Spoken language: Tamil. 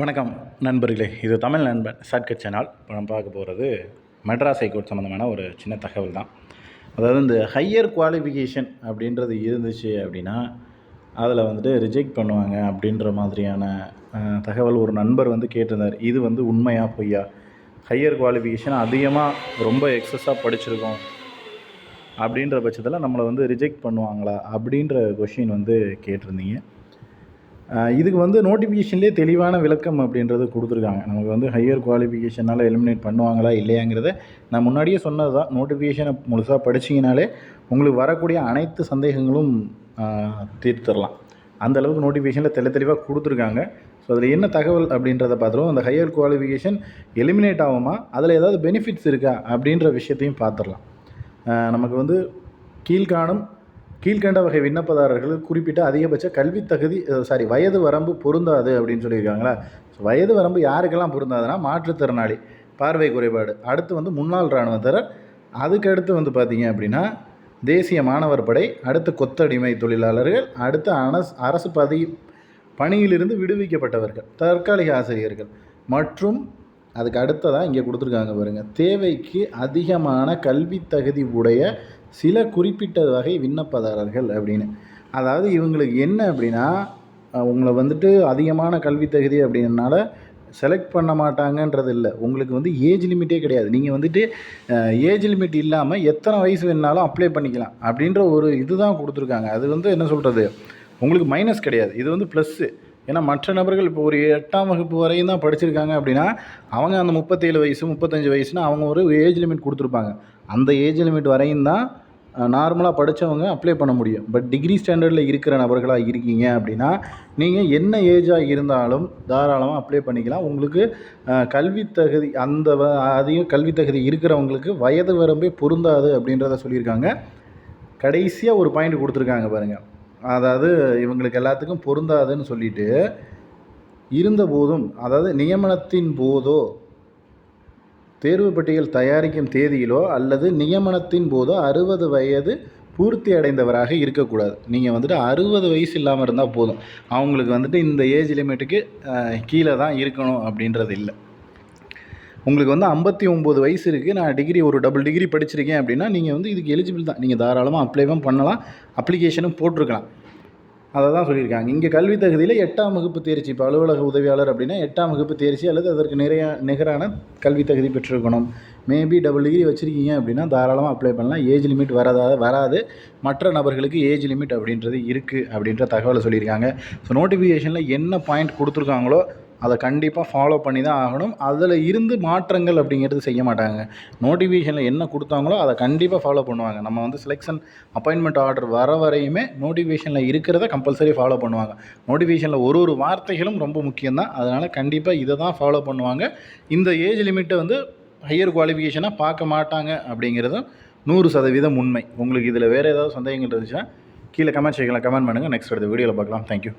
வணக்கம் நண்பர்களே இது தமிழ் நண்பன் ஷார்ட்கட் சேனல் இப்போ நம்ம பார்க்க போகிறது மெட்ராஸ் ஹைகோர்ட் சம்மந்தமான ஒரு சின்ன தகவல் தான். அதாவது இந்த ஹையர் குவாலிஃபிகேஷன் அப்படின்றது இருந்துச்சு அப்படின்னா அதில் வந்துட்டு ரிஜெக்ட் பண்ணுவாங்க அப்படின்ற மாதிரியான தகவல் ஒரு நண்பர் வந்து கேட்டிருந்தார். இது வந்து உண்மையா பொய்யா? ஹையர் குவாலிஃபிகேஷன் அதிகமாக ரொம்ப எக்ஸஸாக படிச்சிருக்கோம். அப்படின்ற பட்சத்தில் நம்மளை வந்து ரிஜெக்ட் பண்ணுவாங்களா? அப்படின்ற கொஷின் வந்து கேட்டிருந்தீங்க. இதுக்கு வந்து நோட்டிஃபிகேஷன்லேயே தெளிவான விளக்கம் அப்படின்றது கொடுத்துருக்காங்க. நமக்கு வந்து ஹையர் குவாலிஃபிகேஷனால் எலிமினேட் பண்ணுவாங்களா இல்லையாங்கிறத நான் முன்னாடியே சொன்னது தான் நோட்டிஃபிகேஷனை முழுசாக படிச்சிங்கனாலே உங்களுக்கு வரக்கூடிய அனைத்து சந்தேகங்களும் தீர்த்துடலாம். அந்த அளவுக்கு நோட்டிஃபிகேஷனில் தெளி தெளிவாக கொடுத்துருக்காங்க. ஸோ அதில் என்ன தகவல் அப்படின்றத பார்த்துருவோம். அந்த ஹையர் குவாலிஃபிகேஷன் எலிமினேட் ஆகுமா? அதில் ஏதாவது பெனிஃபிட்ஸ் இருக்கா? அப்படின்ற விஷயத்தையும் பார்த்துடலாம். நமக்கு வந்து கீழ்காணும் கீழ்கண்ட வகை விண்ணப்பதாரர்கள் குறிப்பிட்ட அதிகபட்ச கல்வி தகுதி சாரி வயது வரம்பு பொருந்தாது அப்படின்னு சொல்லியிருக்காங்களா? வயது வரம்பு யாருக்கெல்லாம் பொருந்தாதுன்னா மாற்றுத்திறனாளி பார்வை குறைபாடு. அடுத்து வந்து முன்னாள் இராணுவத்தினர் அதுக்கு அடுத்து வந்து பார்த்தீங்க அப்படின்னா தேசிய மாணவர் படை அடுத்து கொத்தடிமை தொழிலாளர்கள் அடுத்து அனஸ் அரசு பதி பணியிலிருந்து விடுவிக்கப்பட்டவர்கள் தற்காலிக ஆசிரியர்கள். மற்றும் அதுக்கு அடுத்ததாக இங்கே கொடுத்துருக்காங்க பாருங்கள் தேவைக்கு அதிகமான கல்வி தகுதி உடைய சில குறிப்பிட்ட வகை விண்ணப்பதாரர்கள் அப்படின்னு. அதாவது இவங்களுக்கு என்ன அப்படின்னா உங்களை வந்துட்டு அதிகமான கல்வி தகுதி அப்படின்னால செலக்ட் பண்ண மாட்டாங்கன்றது இல்லை. உங்களுக்கு வந்து ஏஜ் லிமிட்டே கிடையாது. நீங்கள் வந்துட்டு ஏஜ் லிமிட் இல்லாமல் எத்தனை வயசு வேணாலும் அப்ளை பண்ணிக்கலாம் அப்படின்ற ஒரு இதுதான் கொடுத்துருக்காங்க. அது வந்து என்ன சொல்கிறது உங்களுக்கு மைனஸ் கிடையாது. இது வந்து ப்ளஸ்ஸு ஏன்னா மற்ற நபர்கள் இப்போ ஒரு எட்டாம் வகுப்பு வரையும் தான் படிச்சிருக்காங்க அப்படின்னா அவங்க அந்த முப்பத்தேழு வயசு முப்பத்தஞ்சு வயசுனா அவங்க ஒரு ஏஜ் லிமிட் கொடுத்துருப்பாங்க. அந்த ஏஜ் லிமிட் வரையும் தான் நார்மலாக படித்தவங்க அப்ளை பண்ண முடியும். பட் டிகிரி ஸ்டாண்டர்டில் இருக்கிற நபர்களாக இருக்கீங்க அப்படின்னா நீங்கள் என்ன ஏஜாக இருந்தாலும் தாராளமாக அப்ளை பண்ணிக்கலாம். உங்களுக்கு அஹ், தகுதி அந்த வ- அதிக தகுதி இருக்கிறவங்களுக்கு வயது வரம்பே பொருந்தாது அப்படின்றத சொல்லியிருக்காங்க. கடைசியாக ஒரு பாயிண்ட் கொடுத்துருக்காங்க பாருங்கள் அதாவது இவங்களுக்கு எல்லாத்துக்கும் பொருந்தாதுன்னு சொல்லிட்டு இருந்தபோதும் அதாவது நியமனத்தின் போதோ தேர்வு பட்டியல் தயாரிக்கும் தேதியிலோ அல்லது நியமனத்தின் போதோ அறுபது வயது பூர்த்தி அடைந்தவராக இருக்கக்கூடாது. நீங்கள் வந்துட்டு அறுபது வயசு இல்லாமல் இருந்தால் போதும். அவங்களுக்கு வந்துட்டு இந்த ஏஜ் லிமிட்டுக்கு கீழே தான் இருக்கணும் அப்படின்றது இல்லை. உங்களுக்கு வந்து ஐம்பத்தி ஒம்பது வயசு இருக்குது நான் டிகிரி ஒரு டபுள் டிகிரி படிச்சிருக்கேன் அப்படின்னா நீங்கள் வந்து இதுக்கு எலிஜிபிள் தான். நீங்கள் தாராளமாக அப்ளைவும் பண்ணலாம். அப்ளிகேஷனும் போட்டிருக்கலாம். அதை தான் சொல்லியிருக்காங்க. இங்கே கல்வி தகுதியில் எட்டாம் வகுப்பு தேர்ச்சி. இப்போ அலுவலக உதவியாளர் அப்படின்னா எட்டாம் வகுப்பு தேர்ச்சி அல்லது அதற்கு நிறைய நிகரான கல்வி தகுதி பெற்றிருக்கணும். மேபி டபுள் டிகிரி வச்சுருக்கீங்க அப்படின்னா தாராளமாக அப்ளை பண்ணலாம். ஏஜ் லிமிட் வரதா வராது. மற்ற நபர்களுக்கு ஏஜ் லிமிட் அப்படின்றது இருக்குது அப்படின்ற தகவலை சொல்லியிருக்காங்க. ஸோ நோட்டிஃபிகேஷனில் என்ன பாயிண்ட் கொடுத்துருக்காங்களோ அதை கண்டிப்பாக ஃபாலோ பண்ணி தான் ஆகணும். அதில் இருந்து மாற்றங்கள் அப்படிங்கிறது செய்ய மாட்டாங்க. நோட்டிஃபிகேஷனில் என்ன கொடுத்தாங்களோ அதை கண்டிப்பாக ஃபாலோ பண்ணுவாங்க. நம்ம வந்து செலெக்ஷன் அப்பாயின்மெண்ட் ஆர்டர் வர வரையுமே நோட்டிஃபிகேஷனில் இருக்கிறத கம்பல்சரி ஃபாலோ பண்ணுவாங்க. நோட்டிஃபிகேஷனில் ஒரு ஒரு வார்த்தைகளும் ரொம்ப முக்கியம்தான். அதனால் கண்டிப்பாக இதை தான் ஃபாலோ பண்ணுவாங்க. இந்த ஏஜ் லிமிட்டை வந்து ஹையர் குவாலிஃபிகேஷனாக பார்க்க மாட்டாங்க அப்படிங்கிறதும் நூறு சதவீதம் உண்மை. உங்களுக்கு இதில் வேறு ஏதாவது சந்தேகங்கள் இருந்துச்சுன்னா கீழே கமெண்ட் செய்யலாம் கமெண்ட் பண்ணுங்கள் நெக்ஸ்ட் அடுத்த வீடியோவில் பார்க்கலாம். தேங்க்யூ